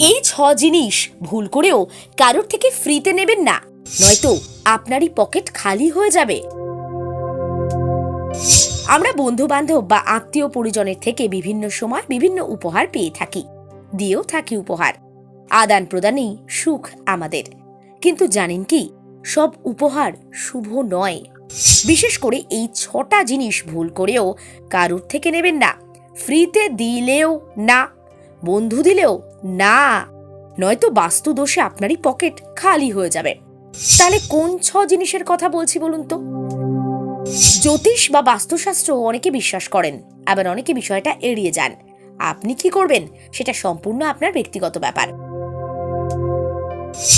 এই ছ জিনিস ভুল করেও কারোর থেকে ফ্রিতে নেবেন না, নয়তো আপনারই পকেট খালি হয়ে যাবে। আমরা বন্ধু বান্ধব বা আত্মীয় পরিজনের থেকে বিভিন্ন সময় বিভিন্ন উপহার পেয়ে থাকি। দিয়েও থাকি উপহার। আদান প্রদানেই সুখ আমাদের। কিন্তু জানেন কি, সব উপহার শুভ নয়। বিশেষ করে এই ছটা জিনিস ভুল করেও কারুর থেকে নেবেন না। ফ্রিতে দিলেও না, বন্ধু দিলেও না, নয়তো বাস্তু দোষে আপনারই পকেট খালি হয়ে যাবে। তাহলে কোন ছ জিনিসের কথা বলছি বলুন তো? জ্যোতিষ বা বাস্তুশাস্ত্র অনেকে বিশ্বাস করেন, আবার অনেকে বিষয়টা এড়িয়ে যান। আপনি কি করবেন? সেটা সম্পূর্ণ আপনার ব্যক্তিগত ব্যাপার।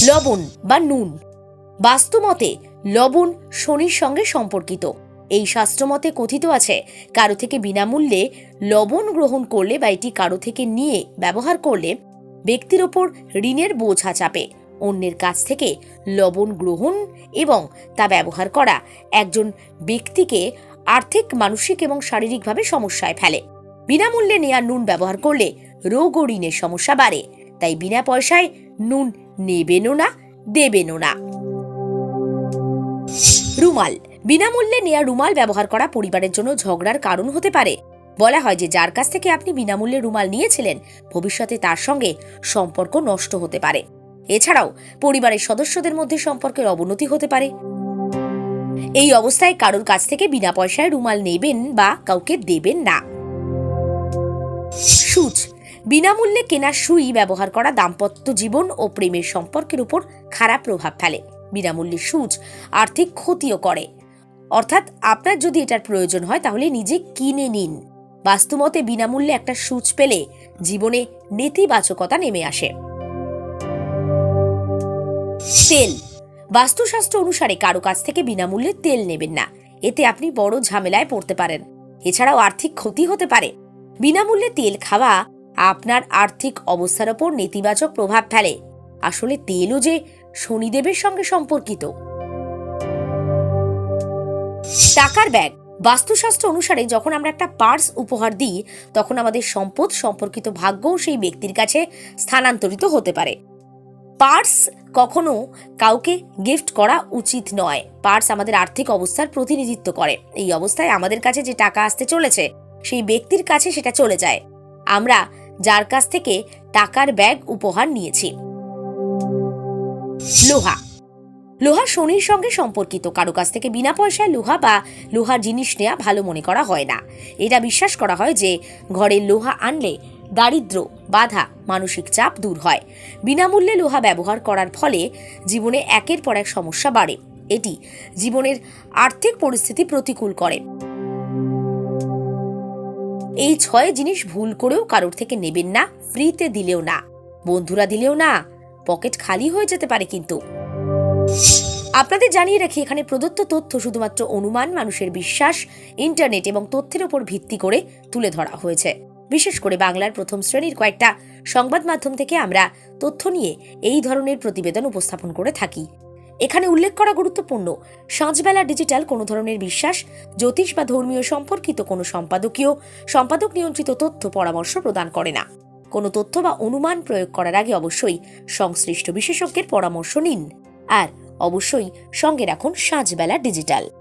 লবণ বা নুন। বাস্তুমতে, লবণ শনির সঙ্গে সম্পর্কিত। এই শাস্ত্রমতে কথিত আছে, কারও থেকে বিনামূল্যে লবণ গ্রহণ করলে বা এটি কারও থেকে নিয়ে ব্যবহার করলে ব্যক্তির ওপর ঋণের বোঝা চাপে। অন্যের কাছ থেকে লবণ গ্রহণ এবং তা ব্যবহার করা একজন ব্যক্তিকে আর্থিক, মানসিক এবং শারীরিকভাবে সমস্যায় ফেলে। বিনামূল্যে নেয়া নুন ব্যবহার করলে রোগ ও ঋণের সমস্যা বাড়ে, তাই বিনা পয়সায় নুন নেবেনও না, দেবেনও না। রুমাল। বিনামূল্যে নেয়া রুমাল ব্যবহার করা পরিবারের জন্য ঝগড়ার কারণ হতে পারে। বলা হয় যে যার কাছ থেকে আপনি বিনামূল্যে রুমাল নিয়েছিলেন, ভবিষ্যতে তার সঙ্গে সম্পর্ক নষ্ট হতে পারে। এছাড়াও, পরিবারের সদস্যদের মধ্যে সম্পর্কের অবনতি হতে পারে। এই অবস্থায় কারোর কাছ থেকে বিনা পয়সায় রুমাল নেবেন বা কাউকে দেবেন না। সুচ, বিনামূল্যে কেনা সুই ব্যবহার করা দাম্পত্য জীবন ও প্রেমের সম্পর্কের উপর খারাপ প্রভাব ফেলে। বিনামূল্যে সুচ আর্থিক ক্ষতিও করে। অর্থাৎ আপনার যদি এটার প্রয়োজন হয়, তাহলে নিজে কিনে নিন। বাস্তুমতে বিনামূল্যে একটা সুচ পেলে জীবনে নেতিবাচকতা নেমে আসে। তেল। বাস্তুশাস্ত্র অনুসারে কারও কাছ থেকে বিনামূল্যে তেল নেবেন না। এতে আপনি বড় ঝামেলায় পড়তে পারেন। এছাড়াও আর্থিক ক্ষতি হতে পারে। বিনামূল্যে তেল খাওয়া আপনার আর্থিক অবস্থার ওপর নেতিবাচক প্রভাব ফেলে। আসলে তেলও যে শনিদেবের সঙ্গে সম্পর্কিত। টাকার ব্যাগ। বাস্তুশাস্ত্র অনুসারে যখন আমরা একটা পার্স উপহার দিই, তখন আমাদের সম্পদ, সম্পর্কিত ভাগ্যও সেই ব্যক্তির কাছে স্থানান্তরিত হতে পারে। পার্স কখনো কাউকে গিফট করা উচিত নয়। পার্স আমাদের আর্থিক অবস্থার প্রতিনিধিত্ব করে। এই অবস্থায় আমাদের কাছে যে টাকা আসতে চলেছে, সেই ব্যক্তির কাছে সেটা চলে যায়। আমরা যার কাছ থেকে টাকার ব্যাগ উপহার নিয়েছি। লোহা লোহা শনির সঙ্গে সম্পর্কিত। কারও কাছ থেকে বিনা পয়সায় লোহা বা লোহার জিনিস নেওয়া ভালো মনে করা হয় না। এটা বিশ্বাস করা হয় যে, ঘরে লোহা আনলে দারিদ্র, বাধা, মানসিক চাপ দূর হয়। বিনামূল্যে লোহা ব্যবহার করার ফলে জীবনে একের পর এক সমস্যা বাড়ে। এটি জীবনের আর্থিক পরিস্থিতি প্রতিকূল করে। এই ছয় জিনিস ভুল করেও কারোর থেকে নেবেন না, ফ্রিতে দিলেও না, বন্ধুরা দিলেও না, পকেট খালি হয়ে যেতে পারে কিন্তু। আপনাদের জানিয়ে রাখি, এখানে প্রদত্ত তথ্য শুধুমাত্র অনুমান, মানুষের বিশ্বাস, ইন্টারনেট এবং তথ্যের উপর ভিত্তি করে তুলে ধরা হয়েছে। বিশেষ করে বাংলার প্রথম শ্রেণির কয়েকটা সংবাদ মাধ্যম থেকে আমরা তথ্য নিয়ে এই ধরনের প্রতিবেদন উপস্থাপন করে থাকি। এখানে উল্লেখ করা গুরুত্বপূর্ণ সাঁঝবেলা ডিজিটাল কোনো ধরনের বিশ্বাস, জ্যোতিষ বা ধর্মীয় সম্পর্কিত কোনো সম্পাদকীয়, সম্পাদক নিয়ন্ত্রিত তথ্য পরামর্শ প্রদান করে না। কোনো তথ্য বা অনুমান প্রয়োগ করার আগে অবশ্যই সংশ্লিষ্ট বিশেষজ্ঞের পরামর্শ নিন। আর অবশ্যই সঙ্গে রাখুন সাঁঝবেলা ডিজিটাল।